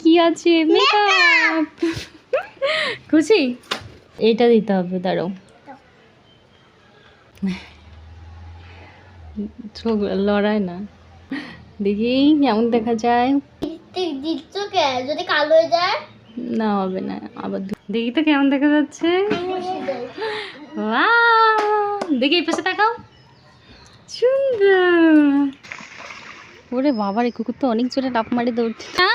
কি আছে? মেকআপ খুশি? এটা দিতে হবে দাঁড়াও। চোখ লড়ায় না। দেখি কেমন দেখা যায়? দিচ্ছ কে? যদি কালো হয়ে যায়? না হবে না আবার দেখি তো কেমন দেখা যাচ্ছে! দেখি এই পাশে তাকাও। সুন্দর। ওরে বাবার এই কুকুর তো অনেক জোরে ডাপ মারি দৌড়ছে না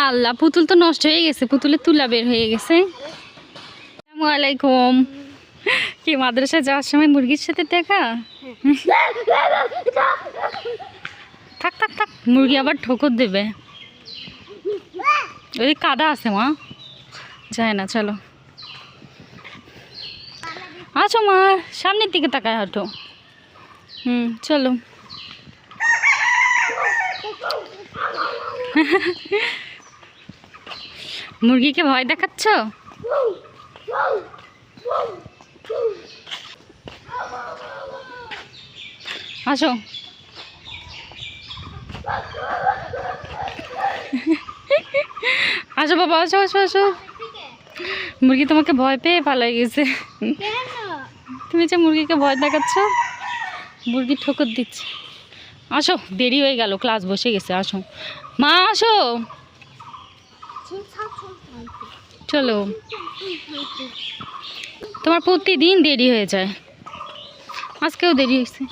আল্লাহ, পুতুল তো নষ্ট হয়ে গেছে, পুতুলের তুলা বের হয়ে গেছে। আসসালামু আলাইকুম। কি, মাদ্রাসায় যাওয়ার সময় মুরগির সাথে দেখা? থাক থাক থাক, মুরগি আবার ঠোকর দেবে। ওই কাদা আছে, মা। যায় না, চলো। আছো, মা, সামনের দিকে তাকায় হাঁটো। হুম, চলো। মুরগিকে ভয় দেখাচ্ছ? আসো। আসো বাবা, আসো আসো আসো। মুরগি তোমাকে ভয় পেয়ে পালাই গেছে। তুমি যে মুরগিকে ভয় দেখাচ্ছ, মুরগি ঠোকর দিচ্ছে। আসো, দেরি হয়ে গেল ক্লাস বসে গেছে, আসো। মা, আসো। চলো। তোমার প্রতিদিন দেরি হয়ে যায়। আজকেও দেরি হয়েছে।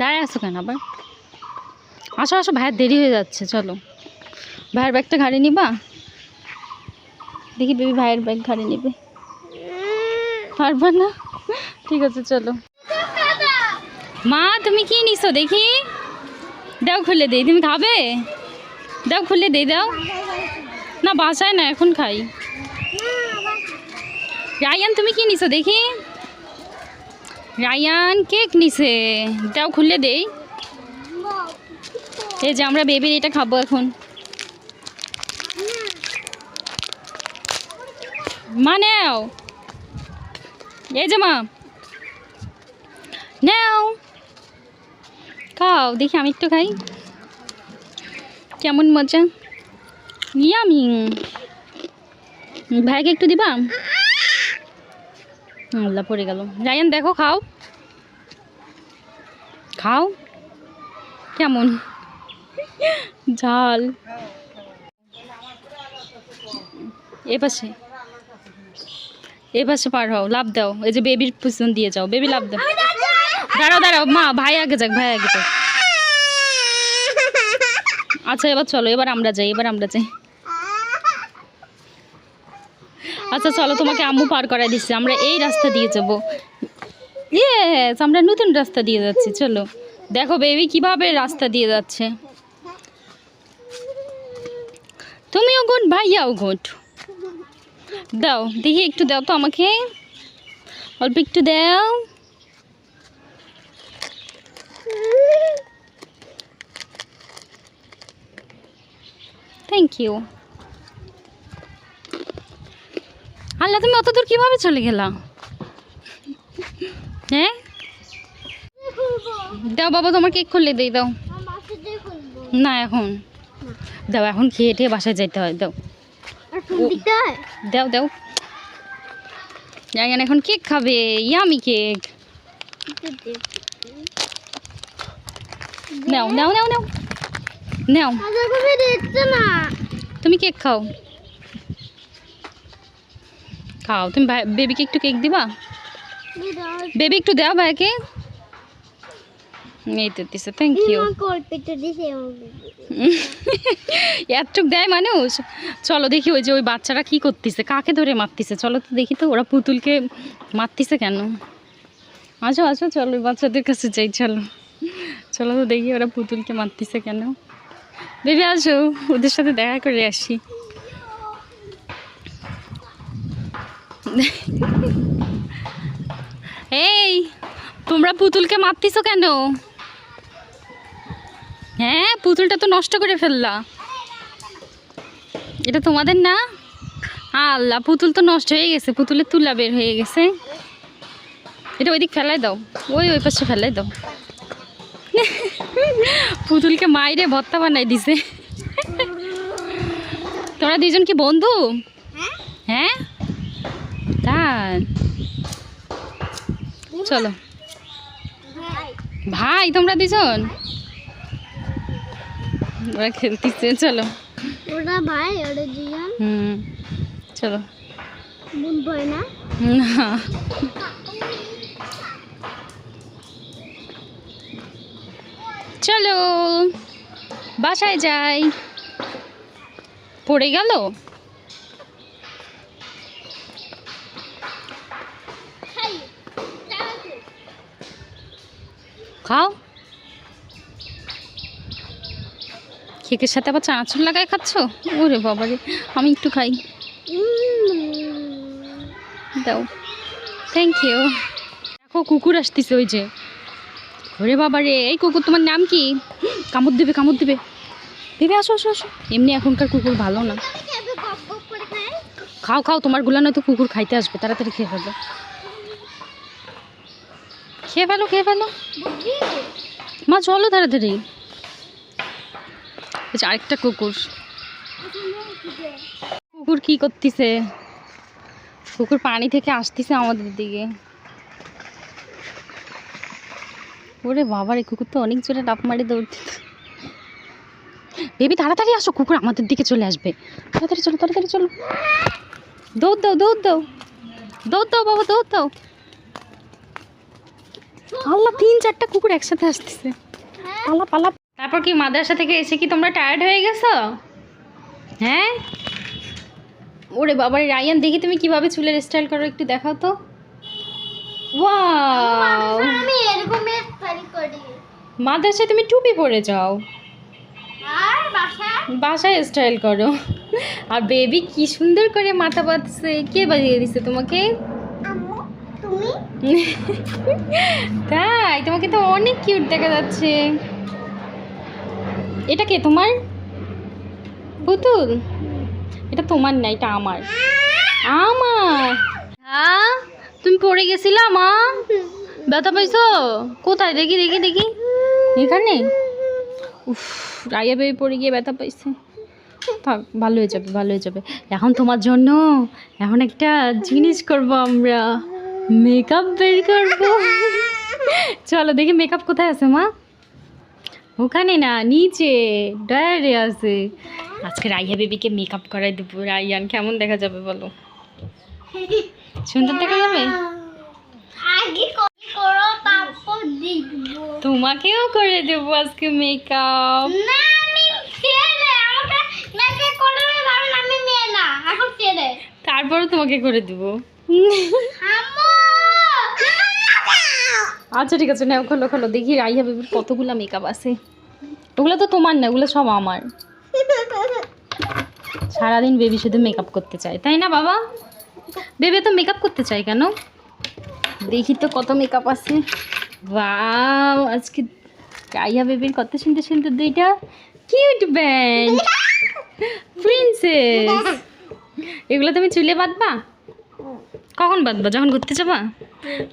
দাঁড়ায় আসো কেন আবার? আসো আসো ভাইয়ের দেরি হয়ে যাচ্ছে, চলো। ভাইয়ের ব্যাগটা ঘাড়ি নিবা? দেখি বেবি ভাইয়ের ব্যাগ ঘাড়ি নিবে। পারবা না? ঠিক আছে, চলো। মা, তুমি কি নিছো দেখি? দাও খুলে দিই, তুমি খাবে? দাও, খুলে দেই দাও। না, বাসায় না, এখন খাই। রায়ান, তুমি কি নিছো? দেখি। রায়ান, কেক নিছে। দাও, খুলে দেই। এই যে, আমরা বেবির এটা খাব এখন। মা, নেও। এই যে, মা। নেও। খাও, দেখি, আমি একটু খাই। কেমন মজা? ইয়ামি। ভাইকে একটু দিবা? আল্লাহ, পড়ে গেল। রায়ান, দেখো, খাও। খাও। কেমন? ঝাল। এ পাশে। এ পাশে পার হও, লাভ দাও। এই যে বেবির পিছন দিয়ে যাও। বেবি লাভ দাও। দাঁড়াও দাঁড়াও। মা, ভাই আগে যাক, ভাই আগে যাক। আচ্ছা এবার চলো, এবার আমরা যাই, এবার আমরা যাই। আচ্ছা চলো, তোমাকে আম্মু পার করাই দিচ্ছি, আমরা এই রাস্তা দিয়ে যাব। ইয়েস আমরা নতুন রাস্তা দিয়ে যাচ্ছি, চলো। দেখো বেবি কীভাবে রাস্তা দিয়ে যাচ্ছে। তুমিও গুড, ভাইয়াও গুড। দাও, দেখি একটু দাও তো আমাকে। অল্প একটু দাও। থ্যাংক ইউ আল্লাহ তুমি অত দূর কীভাবে চলে গেলা? হ্যাঁ দাও বাবা তোমার কেক খুললে দেই দাও। না এখন। দাও এখন খেয়ে টেয়ে বাসায় যেতে হয় দাও। দাও দাও। জায়ান এখন কেক খাবে ইয়ামি কেক। নাও নাও নাও নাও। নাও। তুমি কেক খাও। খাও। তুমি ভাই বেবিকে একটু কেক দিবা? বেবি একটু দাও ভাইকে। এই তো দিছে থ্যাংক ইউ এতটুক দেয় মানুষ? চলো দেখি ওই যে ওই বাচ্চারা কি করতেছে কাকে ধরে মারতেছে? চলো তো দেখি তো ওরা পুতুলকে মারতেছে কেন? আসো আসো চলো ওই বাচ্চাদের কাছে যাই চলো। চলো তো দেখি ওরা পুতুলকে মারতেছে কেন। বেবি আসো, ওদের সাথে দেখা করে আসি। এই, তোমরা পুতুলকে মারতেছো কেন? হ্যাঁ পুতুলটা তো নষ্ট করে ফেললা। এটা তোমাদের না? আল্লাহ, পুতুল তো নষ্ট হয়ে গেছে, পুতুলের তুলা বের হয়ে গেছে। এটা ওইদিক ফেলাই দাও, ওই ওই পাশে ফেলাই দাও। পুতুলকে মাইরে ভত্তা বানাই দিছে। তোমরা দুজন কি বন্ধু? হ্যাঁ? তাই। চলো। ভাই তোমরা দুজন ওরা খেলতেছে চলো। ওরা ভাই ওরা দুজন হুম চলো। বোন না? না। চলো বাসায় যাই। পড়ে গেল? খাও। কেকের সাথে আবার চানাচুর লাগাই খাচ্ছ? ওরে বাবা রে আমি একটু খাই। দাও। থ্যাংক ইউ দেখো কুকুর আসতেছে ওই যে। ওরে বাবা রে, এই কুকুর তোমার নাম কি? কামড় দেবে কামড় দেবে। দেবে, আসো আসো আসো। এমনি এখনকার কুকুর ভালো না। খাও খাও, তোমারগুলা নয়তো কুকুর খাইতে আসবে, তাড়াতাড়ি খেয়ে ফেলো। খেয়ে ফেলো খেয়ে ফেলো। মা, চলো তাড়াতাড়ি। যে আরেকটা কুকুর। কুকুর কি করতেছে? কুকুর পানি থেকে আসতেছে আমাদের দিকে। ওরে বাবার এই কুকুর তো অনেক জোরে ডাপ মারি দৌড়তে। বেবি, তাড়াতাড়ি আসো, কুকুর আমাদের দিকে চলে আসবে। তাড়াতাড়ি চলো তাড়াতাড়ি চলো। দৌড় দাও দৌড় দাও। দৌড় দাও বাবা, দৌড় দাও। আল্লাহ, তিন চারটা কুকুর একসাথে আসতেছে। পালা পালা। তারপর কি, মাদ্রাসা থেকে এসে কি তোমরা টায়ার্ড হয়ে গেছো? হ্যাঁ? ওরে বাবার, রায়ান, দেখি তুমি কীভাবে চুলের স্টাইল করো, একটু দেখাও তো। ওয়াও আমি এরকম স্টাইল করি। মাদ্রাসায় তুমি টুপি পরে যাও। আর বাসায়? বাসায় স্টাইল করো। আর বেবি কি সুন্দর করে মাথা বাঁধছে। কে বাজিয়ে দিছে তোমাকে? তাই তোমাকে তো অনেক কিউট দেখা যাচ্ছে। এটা কে তোমার? পুতুল? এটা তোমার না এটা আমার। আমার। হ্যাঁ তুমি পড়ে গেছিলা, মা? ব্যথা পাইছো? কোথায়? দেখি দেখি দেখি। এখানে? উফ, রাইয়া বেবি পড়ে গিয়ে ব্যথা পাইছে। থাক, ভালো হয়ে যাবে, ভালো হয়ে যাবে। এখন তোমার জন্য এখন একটা জিনিস করব আমরা। মেকআপ বের করব। চলো, দেখি মেকআপ কোথায় আছে, মা? ওখানে না, নিচে, ডয়ারে আছে। আজকে রাইয়া বেবিকে মেকআপ করাই দেবো। রাইয়ান, কেমন দেখা যাবে বলো? সুন্দর দেখা যাবে? তোমাকেও করে দেবো আজকে মেকআপ তারপরে তোমাকে করে দেবো। আচ্ছা ঠিক আছে নাও খোলো খোলো দেখি রাইয়া বেবির কতগুলো মেকআপ আছে। ওগুলো তো তোমার না ওগুলো সব আমার। সারাদিন বেবি শুধু মেকআপ করতে চায় তাই না বাবা? বেবি তো মেকআপ করতে চাই কেন? দেখি তো কত মেকআপ আছে। বাও আজকে রাইয়া বেবির কত সুন্দর সুন্দর দুইটা কিউট ব্যান্ড প্রিন্সেস এগুলো তুমি চুলে বাঁধবা? কখন বাঁধবা? যখন ঘুরতে যাবা?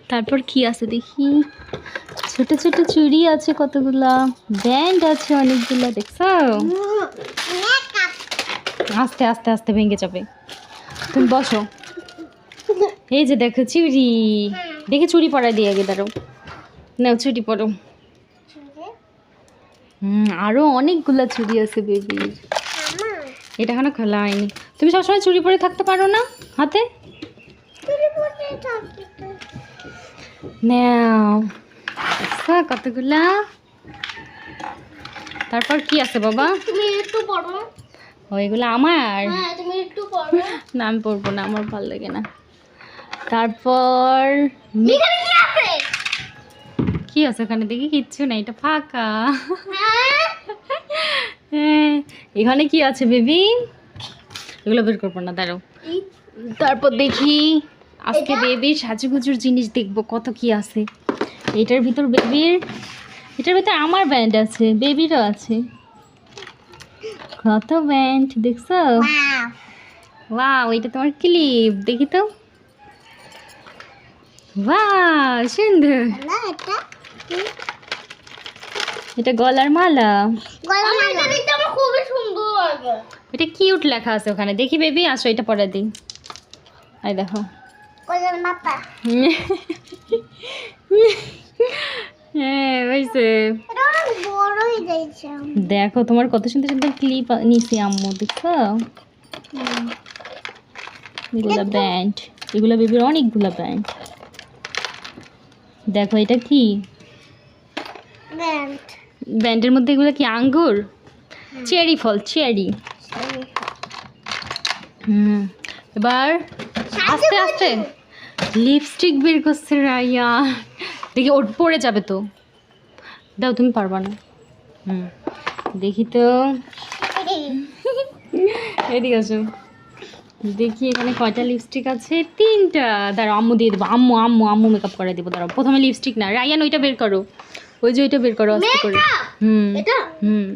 তারপর কি আছে দেখি। ছোট ছোট চুড়ি আছে কতগুলা ব্যান্ড আছে অনেকগুলা দেখছ? আস্তে আস্তে আস্তে ভেঙে যাবে। তুমি বসো। এই যে দেখো চুরি। দেখে চুরি পরাই দিয়ে আগে দাঁড়ো নাও চুড়ি পরো। হুম আরও অনেকগুলা চুড়ি আছে বেবি এটা এখনও খোলা হয়নি। তুমি সবসময় চুরি পরে থাকতে পারো না হাতে? নাও। কতগুলা? তারপর কি আছে বাবা? তুমি একটু পড়ো। ও এগুলো আমার। হ্যাঁ না আমি পরবো না আমার ভালো লাগে না। তারপর কি আছে? ওখানে দেখি? কিচ্ছু না এটা ফাঁকা। হ্যাঁ? হ্যাঁ, এখানে কি আছে বেবি? এগুলো বের করব না দাঁড়াও। তারপর দেখি আজকে? বেবির সাজুগুজুর জিনিস দেখব কত কি আছে। এটার ভিতর বেবির এটার ভিতর আমার ব্যান্ড আছে বেবিরও আছে। কত ব্যান্ড দেখছ? ওয়াও এটা তোমার ক্লিপ দেখি তো। সুন্দর এটা এটা গলার মালা। এটা কিউট লেখা আছে ওখানে। দেখি বেবি আসো এটা পরে দিই। দেখো। হ্যাঁ দেখো তোমার কত সুন্দর সুন্দর ক্লিপ নিছি আম্মু দেখছ? এগুলো ব্যান্ড এগুলো বেবির অনেকগুলো ব্যান্ড দেখো এটা কি? ব্যান্ড। ব্যান্ডের মধ্যে এগুলো কি আঙ্গুর? চেরি ফল চেরি। হুম এবার আস্তে আস্তে লিপস্টিক বের করছে রাইয়া। দেখি ওট পড়ে যাবে তো। দাও তুমি পারবা না। হুম দেখি তো। এদিকে আসো। দেখি এখানে কয়টা লিপস্টিক আছে? তিনটা। দাঁড়াও আম্মু দিয়ে দেবো। আম্মু আম্মু আম্মু মেকআপ করে দেবো। দাঁড়াও প্রথমে লিপস্টিক না। রায়ান ওইটা বের করো। ওই যে ওইটা বের করো আস্তে করে। হুম এটা? হুম।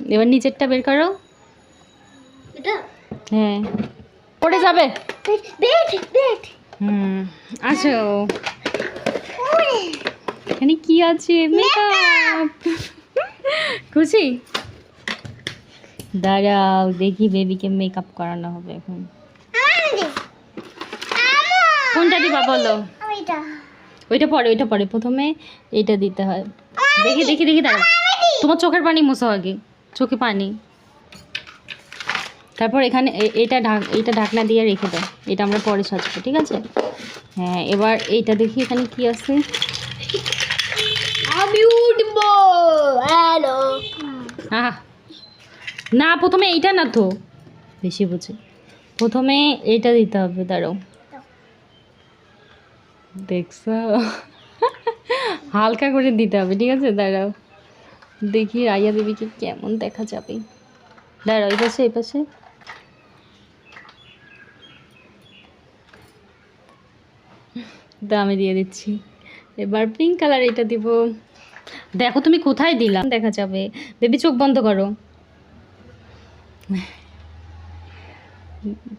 এবার নিচেরটা বের করো। এটা? হ্যাঁ। পড়ে যাবে। হুম আসো। এখানে কি আছে? মেকআপ খুশি? দাঁড়াও দেখি বেবিকে মেকআপ করানো হবে এখন। কোনটা দিবা বলো? ওইটা। পরে ওইটা পরে। প্রথমে এইটা দিতে হয়। দেখি দেখি দেখি দাঁড়াও। তোমার চোখের পানি মোছো আগে। চোখে পানি। তারপর এখানে এটা ঢাক এইটা ঢাকনা দিয়ে রেখে দাও। এটা আমরা পরে সাজবো ঠিক আছে? হ্যাঁ এবার এইটা দেখি এখানে কি আছে। বিউটিফুল হ্যালো আহা না, প্রথমে এইটা না তো। বেশি বুঝে। প্রথমে এইটা দিতে হবে, দাঁড়াও। দেখছ? হালকা করে দিতে হবে, ঠিক আছে? দাঁড়াও। দেখি রাইয়া দেবীকে কেমন দেখা যাবে। দাঁড়াও, এই পাশে এই পাশে। দামে দিয়ে দিচ্ছি। এবার পিঙ্ক কালার এটা দিব। দেখো তুমি কোথায় দিলাম, দেখা যাবে। বেবি চোখ বন্ধ করো।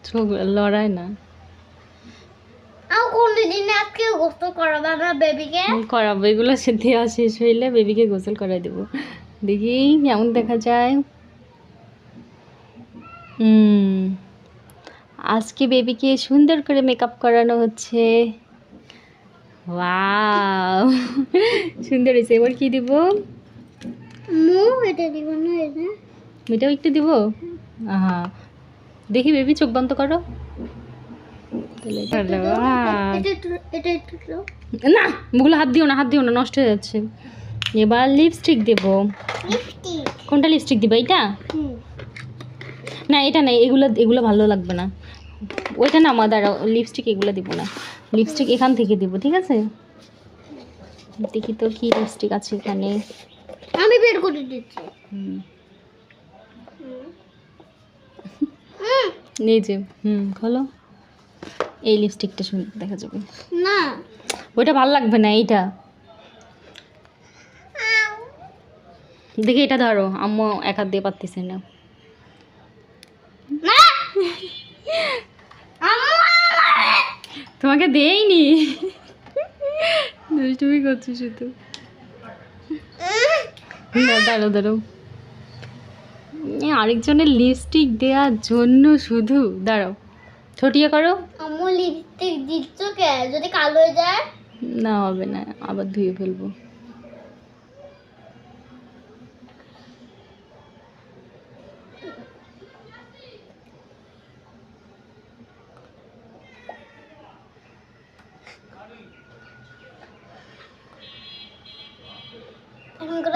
চোখ লড়ায় না। আজকে গোসল করাবে না বেবিকে? করাবো এগুলো দেওয়া শেষ হইলে বেবিকে গোসল করাই দেবো। দেখি কেমন দেখা যায়। হুম আজকে বেবিকে সুন্দর করে মেকআপ করানো হচ্ছে। ওয়াও সুন্দর হয়েছে এবার কি দিব? মু এটা দিব না এটা। এটাও একটু দিব? আহা। দেখি বেবি চোখ বন্ধ করো। দাও। না ওগুলো হাত দিও না হাত দিও না নষ্ট হয়ে যাচ্ছে। এবার লিপস্টিক দেব। কোনটা লিপস্টিক দিবা এটা না এটা না এগুলো এগুলো ভালো লাগবে না। ওইটা না আমার দ্বারা লিপস্টিক এগুলো দিব না। লিপস্টিক এখান থেকে দিব ঠিক আছে? দেখি তো কি লিপস্টিক আছে এখানে। আমি বের করে দিচ্ছি। হুম হুম এই যে হুম খোলো। এই লিপস্টিকটা সুন্দর দেখা যাবে। না। ওইটা ভালো লাগবে না এইটা। দেখি এটা ধরো আম্মু এক হাত দিয়ে পারতেছে না। তোমাকে দেইনি। দুষ্টুমি করছ শুধু। দাঁড়ো দাঁড়ো আরেকজনের লিপস্টিক দেওয়ার জন্য শুধু দাঁড়াও। ছটিয়ে করো। আম্মু লিপস্টিক দিচ্ছ কে? যদি কালো হয়ে যায়? না হবে না আবার ধুয়ে ফেলব।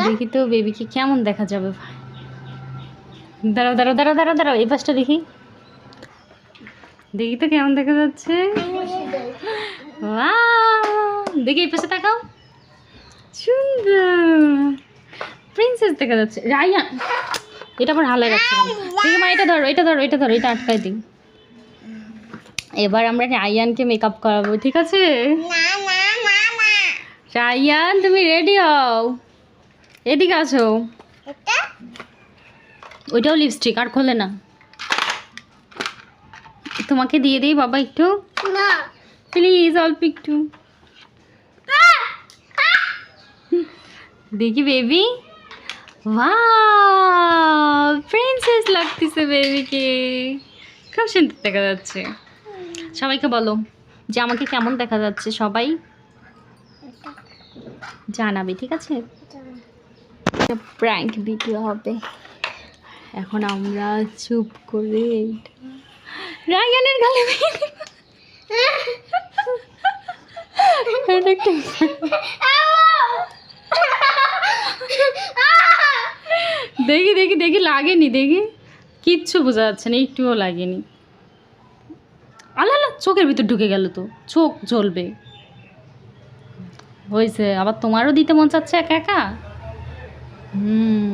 দেখি তো বেবিকে কেমন দেখা যাবে? দাঁড়াও দাঁড়াও দাঁড়াও দাঁড়াও দাঁড়াও, এই পাশটা দেখি। দেখি তো কেমন দেখা যাচ্ছে! দেখি, এই পাশে তাকাও। সুন্দর। প্রিন্সেস দেখা যাচ্ছে। রাইয়ান এটা আবার হালায় রাখছে? দেখি মা, এটা ধরো এটা ধরো এটা ধরো, এটা আটকায় দিই। এবার আমরা রায়ানকে মেকআপ করাবো, ঠিক আছে? না না না না রায়ান, তুমি রেডি হও? এদিকে এটা? ওইটাও লিপস্টিক আর খোলে না। তোমাকে দিয়ে দিই বাবা একটু। না। প্লিজ অল্প একটু। দেখি বেবি প্রিন্সেস লাগতেছে বেবিকে খুব সুন্দর দেখা যাচ্ছে। সবাইকে বলো যে আমাকে কেমন দেখা যাচ্ছে সবাই? জানাবে ঠিক আছে? প্র্যাঙ্ক ভিডিও হবে। এখন আমরা চুপ করে রায়ানের গালে দেখি দেখি দেখি, লাগেনি, দেখি। কিচ্ছু বোঝা যাচ্ছে না, একটুও লাগেনি। আলা চোখের ভিতর ঢুকে গেল তো। চোখ জ্বলবে। হয়েছে আবার তোমারও দিতে মন চাচ্ছে একা একা? হুম।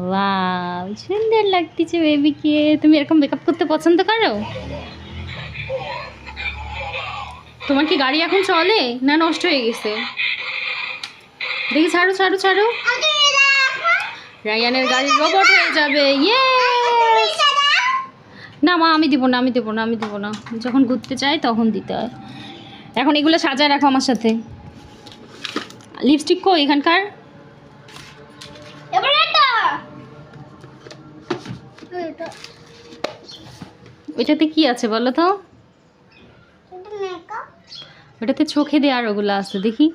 ওয়াও সুন্দর লাগতেছে বেবিকে তুমি এরকম মেকআপ করতে পছন্দ করো? তোমার কি গাড়ি এখন চলে না নষ্ট হয়ে গেছে? দেখি, ছাড়ো ছাড়ো ছাড়ো। রায়ানের গাড়ি রোবট হয়ে যাবে ইয়ে না, মা, আমি দিব না, আমি দেবো না, আমি দেবো না। যখন ঘুরতে চাই তখন দিতে হয়। এখন এগুলো সাজায় রাখো আমার সাথে। লিপস্টিক কো এখানকার? ওইটাতে কি আছে বলো তো? ওটাতে চোখে দেওয়ার ওগুলো আছে দেখি।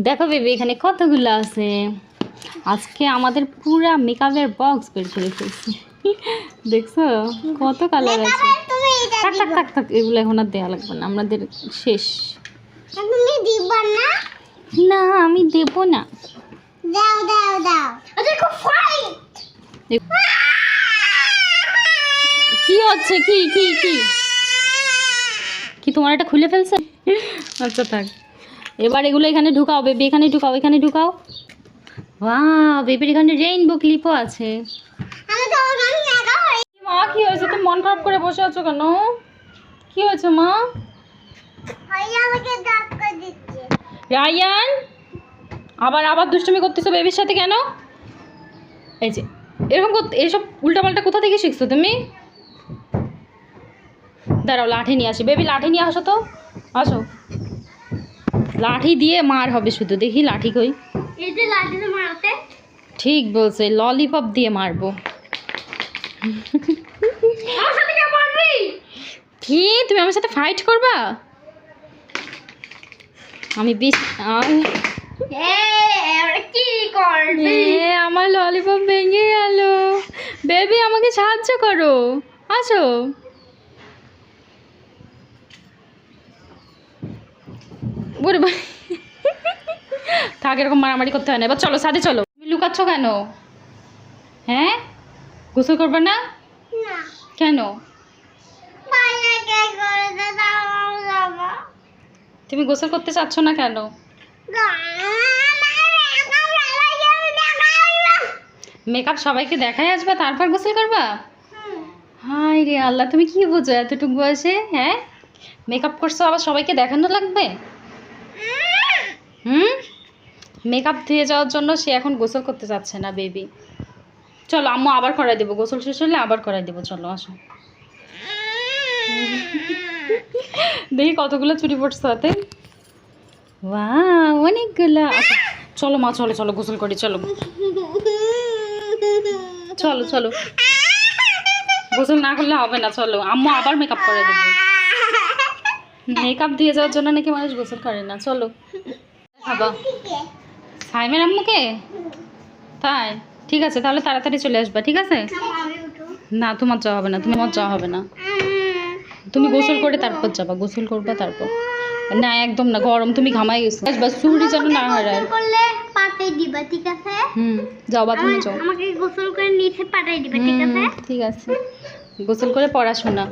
দেখো বেবি এখানে কতগুলো আছে? আজকে আমাদের পুরা মেকআপের বক্স বের করে ফেলছি। দেখছ? কত কালার আছে। থাক থাক থাক থাক এগুলো এখন আর দেওয়া লাগবে না আমাদের শেষ। না? না আমি দেব না। দাও দাও দাও আচ্ছা খুব ফাইট দেখ- কি হচ্ছে? কি কি কি? কি তোমার এটা খুলে ফেলছে? আচ্ছা থাক। এবার এগুলো এখানে ঢুকাও বেবি এখানে ঢুকাও এখানে ঢুকাও। বাহ বেবির এখানে রেইনবো ক্লিপও আছে। মা কি হয়েছে? তুমি মন খারাপ করে বসে আছো কেন? কি হয়েছে মা? রায়ান আবার আবার দুষ্টুমি করতেছো বেবির সাথে কেন? এই যে এরকম এইসব উল্টাপাল্টা কোথা থেকে শিখছো তুমি? দাঁড়াও লাঠি নিয়ে আসি। বেবি লাঠি নিয়ে আসো তো। আসো। লাঠি দিয়ে মার হবে শুধু দেখি লাঠি কই। ঠিক বলছে ললিপপ দিয়ে মারবো। কে তুমি আমার সাথে ফাইট করবা? আমি বিশ আমার ললিপপ ভেঙে গেল। বেবি আমাকে সাহায্য করো। আসো। ওরে ভাই থাক এরকম মারামারি করতে হয় না। এবার চলো সাথে চলো। তুমি লুকাচ্ছ কেন? হ্যাঁ? গোসল করবে না? কেন? তুমি গোসল করতে চাচ্ছ না কেন? মেকআপ সবাইকে দেখাই আসবা তারপর গোসল করবা? হাই রে আল্লাহ তুমি কি বোঝো এতটুকু বয়সে হ্যাঁ? মেকআপ করছ আবার সবাইকে দেখানো লাগবে? হুম? মেকআপ দিয়ে যাওয়ার জন্য সে এখন গোসল করতে যাচ্ছে না বেবি চলো, আম্মু আবার করাই দেবো। গোসল শেষ হলে আবার করাই দেবো। চলো, আসো। দেখি কতগুলো চুরি পড়ছে হাতে ওয়া অনেকগুলো। আচ্ছা চলো মা, চলো চলো, গোসল করি, চলো। চলো চলো। গোসল না করলে হবে না, চলো। আম্মু আবার মেকআপ করে দেবো। মেকআপ দিয়ে যাওয়ার জন্য নাকি মানুষ গোসল করে না? চলো। সাইমের আম্মুকে? তাই? ঠিক আছে তাহলে তাড়াতাড়ি চলে আসবা ঠিক আছে? না তোমার যাওয়া হবে না তোমার যাওয়া হবে না। তুমি গোসল করে তারপর যাবা গোসল করবা তারপর। না একদম না গরম তুমি ঘামাই গেছো। আসবা চুরি যেন না হারায়। করলে পাতে দিবা ঠিক আছে? হুম যাও বাথরুমে যাও। আমাকে গোসল করে নিচে পাঠাই দিবা ঠিক আছে? ঠিক আছে। গোসল করে পড়াশোনা।